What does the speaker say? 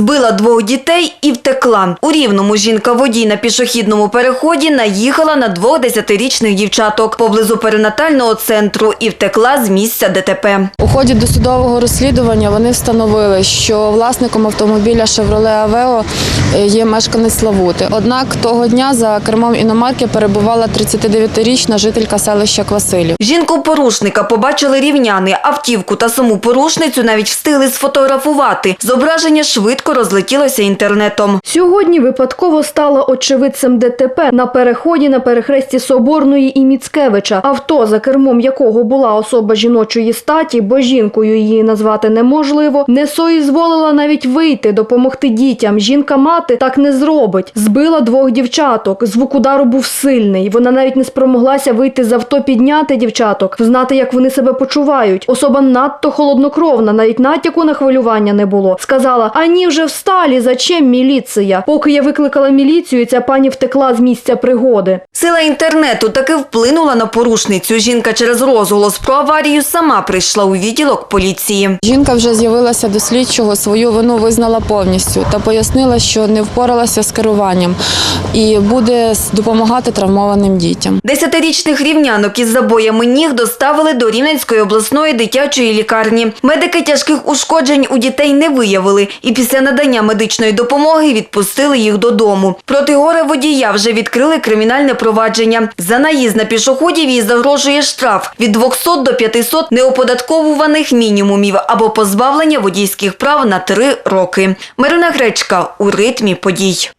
Збила двох дітей і втекла. У Рівному жінка-водій на пішохідному переході наїхала на двох десятирічних дівчаток поблизу перинатального центру і втекла з місця ДТП. У ході досудового розслідування вони встановили, що власником автомобіля Chevrolet Aveo е, є мешканець Славути. Однак того дня за кермом іномарки перебувала 39-річна жителька селища Квасилів. Жінку-порушника побачили рівняни. Автівку та саму порушницю навіть встигли сфотографувати. Зображення швидко розлетілося інтернетом. Сьогодні випадково стала очевидцем ДТП на переході на перехресті Соборної і Міцкевича. Авто, за кермом якого була особа жіночої статі, бо жінкою її назвати неможливо, не соізволила навіть вийти, допомогти дітям. Жінка-мати так не зробить. Збила двох дівчаток. Звук удару був сильний. Вона навіть не спромоглася вийти з авто, підняти дівчаток, знати, як вони себе почувають. Особа надто холоднокровна, навіть натяку на хвилювання не було. Сказала: ані вже всталі, зачем міліція? Поки я викликала міліцію, ця пані втекла з місця пригоди. Сила інтернету таки вплинула на порушницю. Жінка через розголос про аварію сама прийшла у відділок поліції. Жінка вже з'явилася до слідчого, свою вину визнала повністю та пояснила, що не впоралася з керуванням і буде допомагати травмованим дітям. Десятирічних рівнянок із забоями ніг доставили до Рівненської обласної дитячої лікарні. Медики тяжких ушкоджень у дітей не виявили і після надання медичної допомоги відпустили їх додому. Проти горе водія вже відкрили кримінальне провадження. За наїзд на пішоходів їй загрожує штраф від 200 до 500 неоподатковуваних мінімумів або позбавлення водійських прав на три роки. Марина Гречка у ритмі подій.